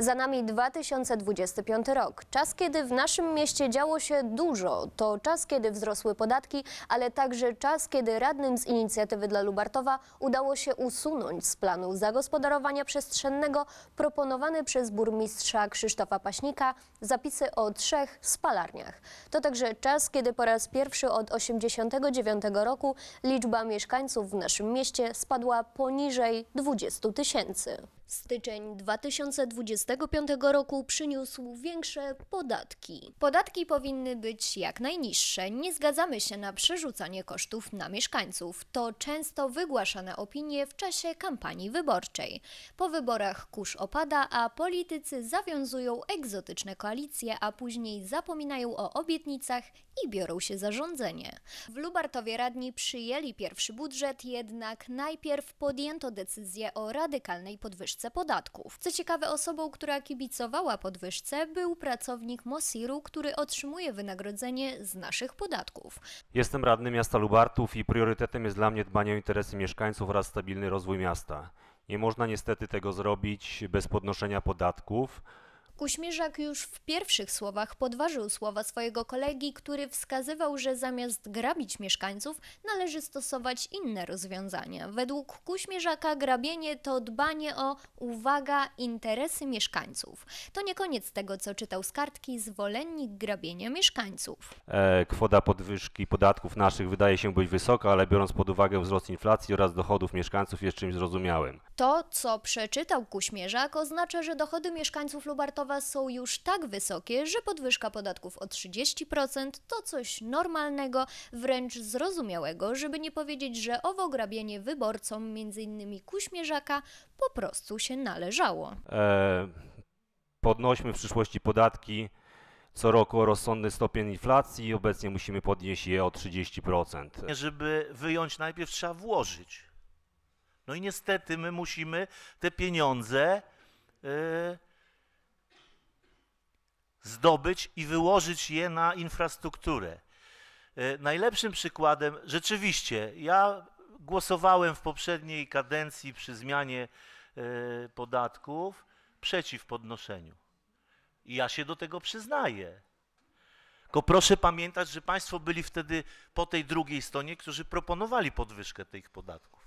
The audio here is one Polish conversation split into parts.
Za nami 2025 rok. Czas, kiedy w naszym mieście działo się dużo. To czas, kiedy wzrosły podatki, ale także czas, kiedy radnym z inicjatywy dla Lubartowa udało się usunąć z planu zagospodarowania przestrzennego proponowany przez burmistrza Krzysztofa Paśnika zapisy o trzech spalarniach. To także czas, kiedy po raz pierwszy od 1989 roku liczba mieszkańców w naszym mieście spadła poniżej 20 tysięcy. Styczeń 2025 roku przyniósł większe podatki. Podatki powinny być jak najniższe. Nie zgadzamy się na przerzucanie kosztów na mieszkańców. To często wygłaszane opinie w czasie kampanii wyborczej. Po wyborach kurz opada, a politycy zawiązują egzotyczne koalicje, a później zapominają o obietnicach i biorą się za rządzenie. W Lubartowie radni przyjęli pierwszy budżet, jednak najpierw podjęto decyzję o radykalnej podwyżce podatków. Co ciekawe, osobą, która kibicowała podwyżce, był pracownik Mosiru, który otrzymuje wynagrodzenie z naszych podatków. Jestem radny miasta Lubartów i priorytetem jest dla mnie dbanie o interesy mieszkańców oraz stabilny rozwój miasta. Nie można niestety tego zrobić bez podnoszenia podatków. Kuśmierzak już w pierwszych słowach podważył słowa swojego kolegi, który wskazywał, że zamiast grabić mieszkańców, należy stosować inne rozwiązania. Według Kuśmierzaka grabienie to dbanie o, uwaga, interesy mieszkańców. To nie koniec tego, co czytał z kartki zwolennik grabienia mieszkańców. E, kwota podwyżki podatków naszych wydaje się być wysoka, ale biorąc pod uwagę wzrost inflacji oraz dochodów mieszkańców jest czymś zrozumiałym. To, co przeczytał Kuśmierzak, oznacza, że dochody mieszkańców Lubartowa są już tak wysokie, że podwyżka podatków o 30% to coś normalnego, wręcz zrozumiałego, żeby nie powiedzieć, że owo grabienie wyborcom, m.in. Kuśmierzaka, po prostu się należało. E, podnośmy w przyszłości podatki co roku o rozsądny stopień inflacji. Obecnie musimy podnieść je o 30%. Żeby wyjąć, najpierw trzeba włożyć. No i niestety my musimy te pieniądze y, zdobyć i wyłożyć je na infrastrukturę. Y, najlepszym przykładem, rzeczywiście, ja głosowałem w poprzedniej kadencji przy zmianie y, podatków przeciw podnoszeniu. I ja się do tego przyznaję. Tylko proszę pamiętać, że Państwo byli wtedy po tej drugiej stronie, którzy proponowali podwyżkę tych podatków.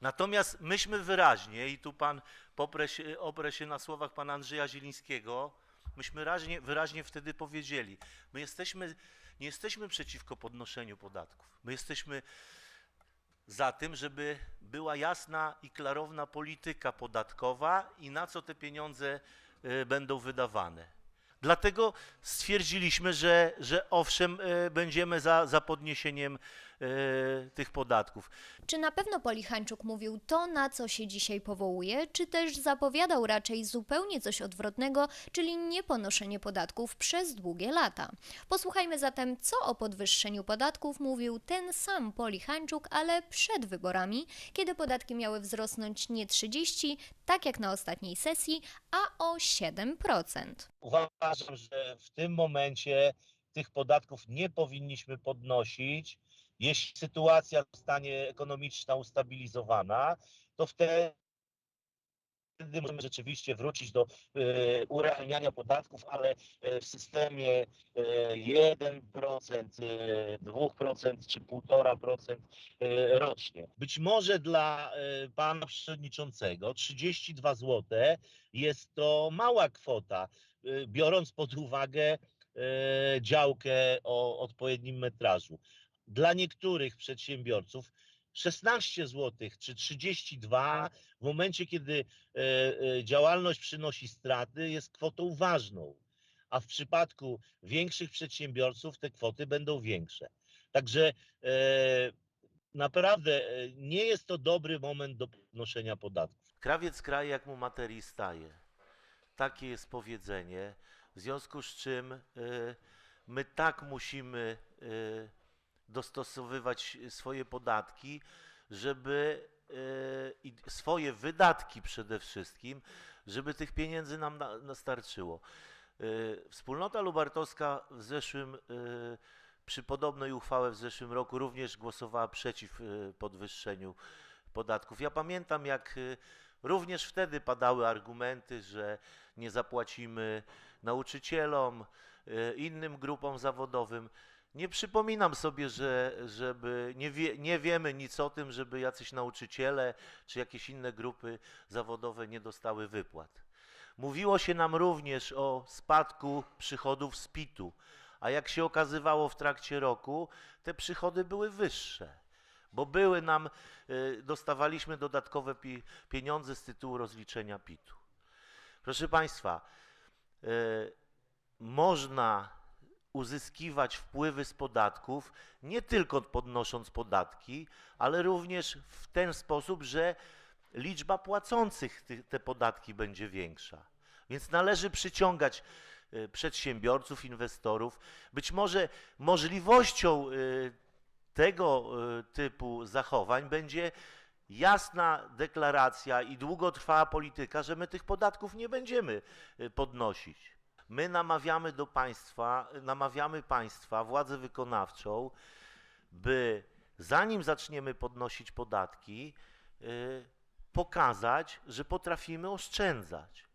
Natomiast myśmy wyraźnie, i tu Pan poprę się, oprę się na słowach Pana Andrzeja Zielińskiego, myśmy wyraźnie, wyraźnie wtedy powiedzieli, my jesteśmy, nie jesteśmy przeciwko podnoszeniu podatków. My jesteśmy za tym, żeby była jasna i klarowna polityka podatkowa i na co te pieniądze y, będą wydawane. Dlatego stwierdziliśmy, że, że owszem, y, będziemy za, za podniesieniem y, tych podatków. Czy na pewno Polichańczuk mówił to, na co się dzisiaj powołuje, czy też zapowiadał raczej zupełnie coś odwrotnego, czyli nieponoszenie podatków przez długie lata? Posłuchajmy zatem, co o podwyższeniu podatków mówił ten sam Polichańczuk, ale przed wyborami, kiedy podatki miały wzrosnąć nie 30, tak jak na ostatniej sesji, a o 7%. Uważam, że w tym momencie tych podatków nie powinniśmy podnosić. Jeśli sytuacja zostanie ekonomiczna ustabilizowana, to wtedy możemy rzeczywiście wrócić do e, urealniania podatków, ale e, w systemie e, 1%, e, 2% czy 1,5% e, rocznie. Być może dla e, pana przewodniczącego 32 zł jest to mała kwota, biorąc pod uwagę działkę o odpowiednim metrażu. Dla niektórych przedsiębiorców 16 zł czy 32 w momencie, kiedy e, e, działalność przynosi straty, jest kwotą ważną, a w przypadku większych przedsiębiorców te kwoty będą większe. Także e, naprawdę nie jest to dobry moment do podnoszenia podatków. Krawiec kraje, jak mu materii staje. Takie jest powiedzenie, w związku z czym my tak musimy dostosowywać swoje podatki, żeby y, i swoje wydatki przede wszystkim, żeby tych pieniędzy nam na, nastarczyło. Y, Wspólnota Lubartowska w zeszłym, y, przy podobnej uchwale w zeszłym roku również głosowała przeciw podwyższeniu podatków. Ja pamiętam, jak Również wtedy padały argumenty, że nie zapłacimy nauczycielom, e, innym grupom zawodowym. Nie przypominam sobie, że żeby nie, wie, nie wiemy nic o tym, żeby jacyś nauczyciele czy jakieś inne grupy zawodowe nie dostały wypłat. Mówiło się nam również o spadku przychodów z PIT-u, a jak się okazywało w trakcie roku, te przychody były wyższe, bo były nam, y, dostawaliśmy dodatkowe pi- pieniądze z tytułu rozliczenia PIT-u. Proszę Państwa, y, można uzyskiwać wpływy z podatków nie tylko podnosząc podatki, ale również w ten sposób, że liczba płacących te podatki będzie większa. Więc należy przyciągać y, przedsiębiorców, inwestorów. Być może możliwością y, tego y, typu zachowań będzie jasna deklaracja i długotrwała polityka, że my tych podatków nie będziemy podnosić. My namawiamy do państwa, namawiamy państwa, władzę wykonawczą, by zanim zaczniemy podnosić podatki, y, pokazać, że potrafimy oszczędzać.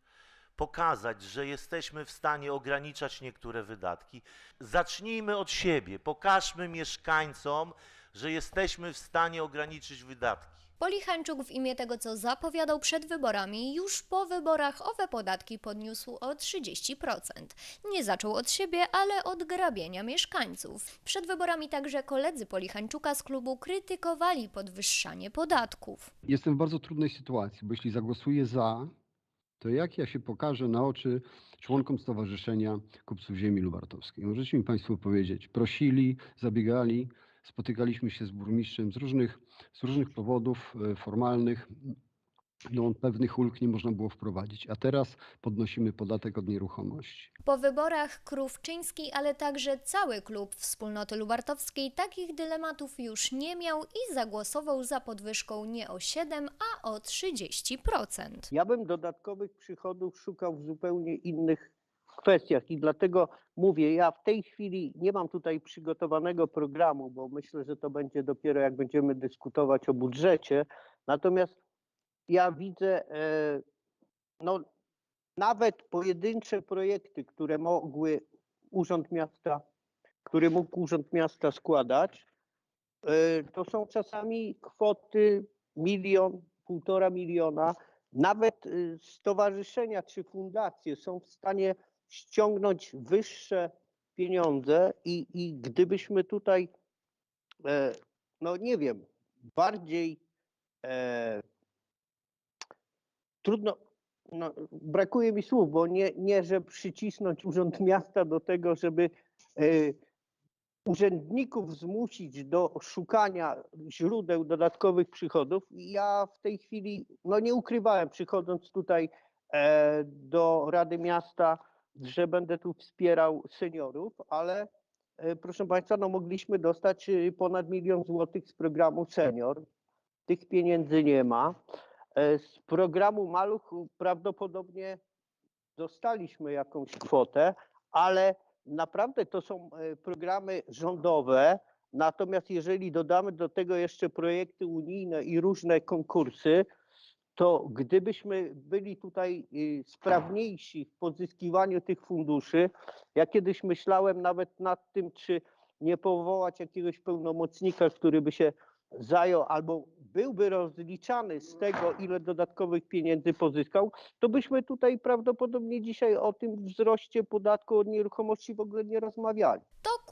Pokazać, że jesteśmy w stanie ograniczać niektóre wydatki. Zacznijmy od siebie. Pokażmy mieszkańcom, że jesteśmy w stanie ograniczyć wydatki. Polichańczuk w imię tego, co zapowiadał przed wyborami, już po wyborach owe podatki podniósł o 30%. Nie zaczął od siebie, ale od grabienia mieszkańców. Przed wyborami także koledzy Polichańczuka z klubu krytykowali podwyższanie podatków. Jestem w bardzo trudnej sytuacji, bo jeśli zagłosuję za, to jak ja się pokażę na oczy członkom Stowarzyszenia Kupców Ziemi Lubartowskiej? Możecie mi Państwo powiedzieć, prosili, zabiegali, spotykaliśmy się z burmistrzem z różnych, z różnych powodów e, formalnych. No, pewnych ulg nie można było wprowadzić, a teraz podnosimy podatek od nieruchomości. Po wyborach Krówczyński, ale także cały klub Wspólnoty Lubartowskiej takich dylematów już nie miał i zagłosował za podwyżką nie o 7, a o 30%. Ja bym dodatkowych przychodów szukał w zupełnie innych kwestiach i dlatego mówię, ja w tej chwili nie mam tutaj przygotowanego programu, bo myślę, że to będzie dopiero jak będziemy dyskutować o budżecie. Natomiast ja widzę e, no, nawet pojedyncze projekty, które mogły Urząd Miasta, które mógł Urząd Miasta składać, e, to są czasami kwoty milion, półtora miliona. Nawet y, stowarzyszenia czy fundacje są w stanie ściągnąć wyższe pieniądze i, i gdybyśmy tutaj, e, no nie wiem, bardziej e, trudno, no, brakuje mi słów, bo nie, nie, że przycisnąć Urząd Miasta do tego, żeby e, urzędników zmusić do szukania źródeł dodatkowych przychodów. Ja w tej chwili, no nie ukrywałem, przychodząc tutaj e, do Rady Miasta, że będę tu wspierał seniorów, ale e, proszę Państwa, no mogliśmy dostać e, ponad milion złotych z programu Senior. Tych pieniędzy nie ma. E, Z programu Maluch prawdopodobnie dostaliśmy jakąś kwotę, ale naprawdę to są programy rządowe. Natomiast jeżeli dodamy do tego jeszcze projekty unijne i różne konkursy, to gdybyśmy byli tutaj y, sprawniejsi w pozyskiwaniu tych funduszy, ja kiedyś myślałem nawet nad tym, czy nie powołać jakiegoś pełnomocnika, który by się zajął albo byłby rozliczany z tego, ile dodatkowych pieniędzy pozyskał, to byśmy tutaj prawdopodobnie dzisiaj o tym wzroście podatku od nieruchomości w ogóle nie rozmawiali.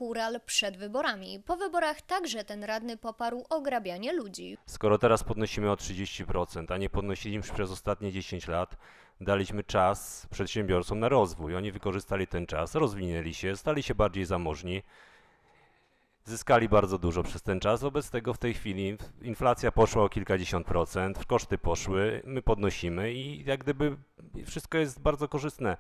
Kural przed wyborami. Po wyborach także ten radny poparł ograbianie ludzi. Skoro teraz podnosimy o 30%, a nie podnosiliśmy przez ostatnie 10 lat, daliśmy czas przedsiębiorcom na rozwój. Oni wykorzystali ten czas, rozwinęli się, stali się bardziej zamożni, zyskali bardzo dużo przez ten czas. Wobec tego w tej chwili inflacja poszła o kilkadziesiąt procent, koszty poszły, my podnosimy i jak gdyby wszystko jest bardzo korzystne.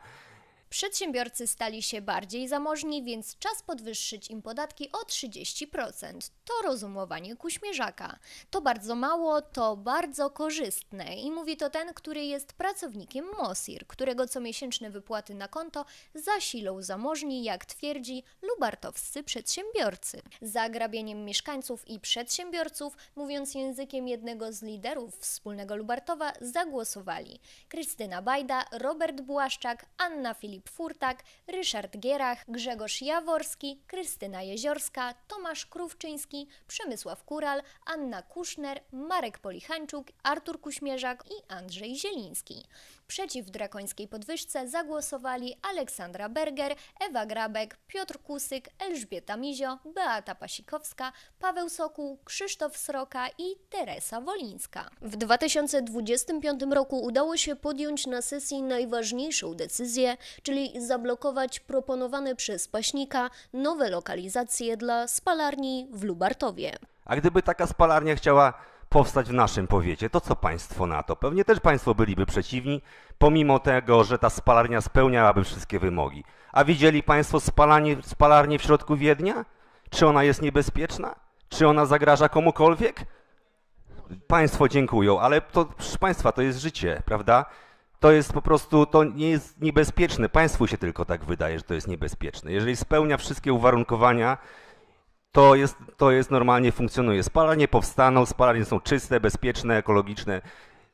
Przedsiębiorcy stali się bardziej zamożni, więc czas podwyższyć im podatki o 30%. To rozumowanie kuśmierzaka. To bardzo mało, to bardzo korzystne i mówi to ten, który jest pracownikiem MOSIR, którego comiesięczne wypłaty na konto zasilą zamożni, jak twierdzi lubartowscy przedsiębiorcy. Za grabieniem mieszkańców i przedsiębiorców, mówiąc językiem jednego z liderów wspólnego Lubartowa, zagłosowali Krystyna Bajda, Robert Błaszczak, Anna Filip Furtak, Ryszard Gierach, Grzegorz Jaworski, Krystyna Jeziorska, Tomasz Krówczyński, Przemysław Kural, Anna Kuszner, Marek Polichańczuk, Artur Kuśmierzak i Andrzej Zieliński. Przeciw drakońskiej podwyżce zagłosowali Aleksandra Berger, Ewa Grabek, Piotr Kusyk, Elżbieta Mizio, Beata Pasikowska, Paweł Sokół, Krzysztof Sroka i Teresa Wolińska. W 2025 roku udało się podjąć na sesji najważniejszą decyzję, czyli zablokować proponowane przez Paśnika nowe lokalizacje dla spalarni w Lubartowie. A gdyby taka spalarnia chciała powstać w naszym powiecie, to co państwo na to? Pewnie też państwo byliby przeciwni, pomimo tego, że ta spalarnia spełniałaby wszystkie wymogi. A widzieli państwo spalanie, spalarnię w środku Wiednia? Czy ona jest niebezpieczna? Czy ona zagraża komukolwiek? Państwo dziękują, ale to, proszę Państwa, to jest życie, prawda? To jest po prostu, to nie jest niebezpieczne. Państwu się tylko tak wydaje, że to jest niebezpieczne. Jeżeli spełnia wszystkie uwarunkowania, to jest, to jest normalnie funkcjonuje. Spalarnie powstaną, spalarnie są czyste, bezpieczne, ekologiczne.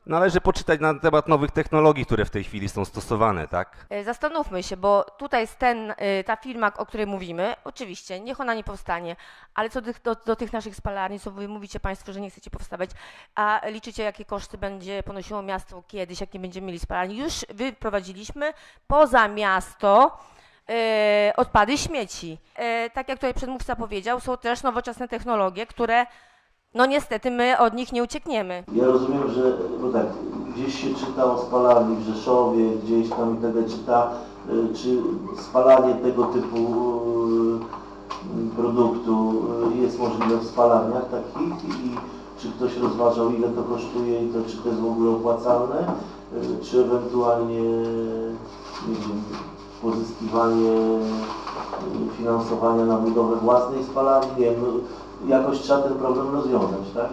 Należy poczytać na temat nowych technologii, które w tej chwili są stosowane, tak? E, Zastanówmy się, bo tutaj jest ten, y, ta firma, o której mówimy, oczywiście, niech ona nie powstanie, ale co do, do, tych naszych spalarni, co wy mówicie Państwo, że nie chcecie powstawać, a liczycie, jakie koszty będzie ponosiło miasto kiedyś, jak nie będziemy mieli spalarni. Już wyprowadziliśmy poza miasto e, odpady śmieci. E, tak jak tutaj przedmówca powiedział, są też nowoczesne technologie, które no niestety my od nich nie uciekniemy. Ja rozumiem, że bo tak, gdzieś się czyta o spalarni w Rzeszowie, gdzieś tam itd. czyta, y, czy spalanie tego typu produktu jest możliwe w spalarniach takich i czy ktoś rozważał ile to kosztuje i to, czy to jest w ogóle opłacalne, czy ewentualnie nie wiem, pozyskiwanie y, finansowania na budowę własnej spalarni, jakoś trzeba ten problem rozwiązać, tak?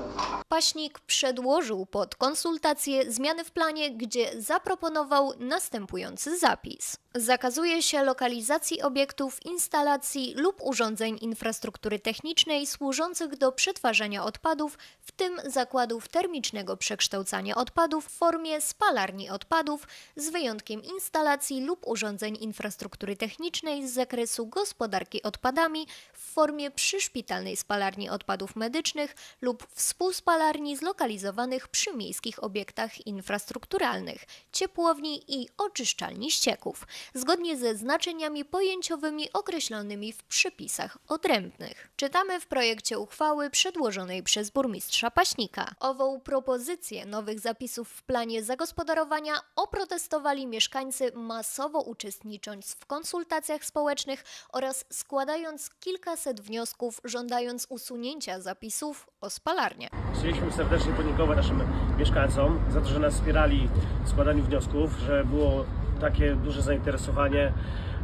Paśnik przedłożył pod konsultacje zmiany w planie, gdzie zaproponował następujący zapis. Zakazuje się lokalizacji obiektów, instalacji lub urządzeń infrastruktury technicznej służących do przetwarzania odpadów, w tym zakładów termicznego przekształcania odpadów w formie spalarni odpadów, z wyjątkiem instalacji lub urządzeń infrastruktury technicznej z zakresu gospodarki odpadami w formie przyszpitalnej spalarni odpadów medycznych lub współspalarni zlokalizowanych przy miejskich obiektach infrastrukturalnych, ciepłowni i oczyszczalni ścieków, zgodnie ze znaczeniami pojęciowymi określonymi w przepisach odrębnych. Czytamy w projekcie uchwały przedłożonej przez burmistrza Paśnika. Ową propozycję nowych zapisów w planie zagospodarowania oprotestowali mieszkańcy masowo uczestnicząc w konsultacjach społecznych oraz składając kilkaset wniosków żądając usunięcia zapisów o spalarnię. Chcieliśmy serdecznie podziękować naszym mieszkańcom za to, że nas wspierali w składaniu wniosków, że było takie duże zainteresowanie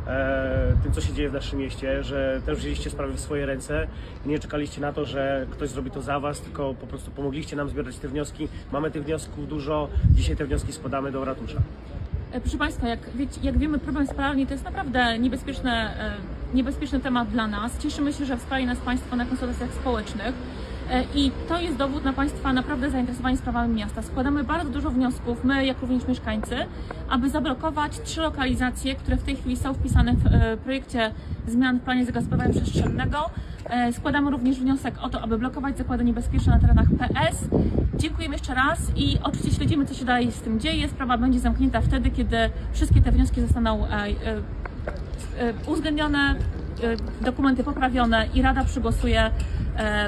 e, tym, co się dzieje w naszym mieście, że też wzięliście sprawy w swoje ręce i nie czekaliście na to, że ktoś zrobi to za Was, tylko po prostu pomogliście nam zbierać te wnioski. Mamy tych wniosków dużo, dzisiaj te wnioski składamy do ratusza. E, Proszę Państwa, jak, wiecie, jak wiemy, problem spalarni to jest naprawdę niebezpieczny, e, niebezpieczny temat dla nas. Cieszymy się, że wsparli nas Państwo na konsultacjach społecznych i to jest dowód na Państwa naprawdę zainteresowanie sprawami miasta. Składamy bardzo dużo wniosków, my jak również mieszkańcy, aby zablokować trzy lokalizacje, które w tej chwili są wpisane w e, projekcie zmian w planie zagospodarowania przestrzennego. E, Składamy również wniosek o to, aby blokować zakłady niebezpieczne na terenach PS. Dziękujemy jeszcze raz i oczywiście śledzimy, co się dalej z tym dzieje. Sprawa będzie zamknięta wtedy, kiedy wszystkie te wnioski zostaną e, e, e, uwzględnione, e, dokumenty poprawione i Rada przygłosuje e,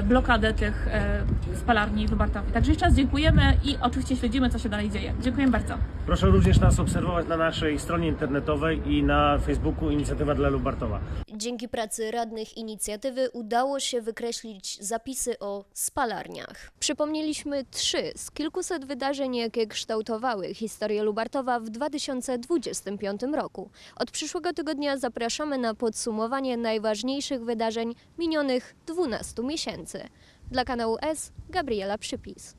blokadę tych e, spalarni w Lubartowie. Także jeszcze raz dziękujemy i oczywiście śledzimy, co się dalej dzieje. Dziękuję bardzo. Proszę również nas obserwować na naszej stronie internetowej i na Facebooku Inicjatywa dla Lubartowa. Dzięki pracy radnych inicjatywy udało się wykreślić zapisy o spalarniach. Przypomnieliśmy trzy z kilkuset wydarzeń, jakie kształtowały historię Lubartowa w 2025 roku. Od przyszłego tygodnia zapraszamy na podsumowanie najważniejszych wydarzeń minionych 12 miesięcy. Dla kanału S Gabriela Przypis.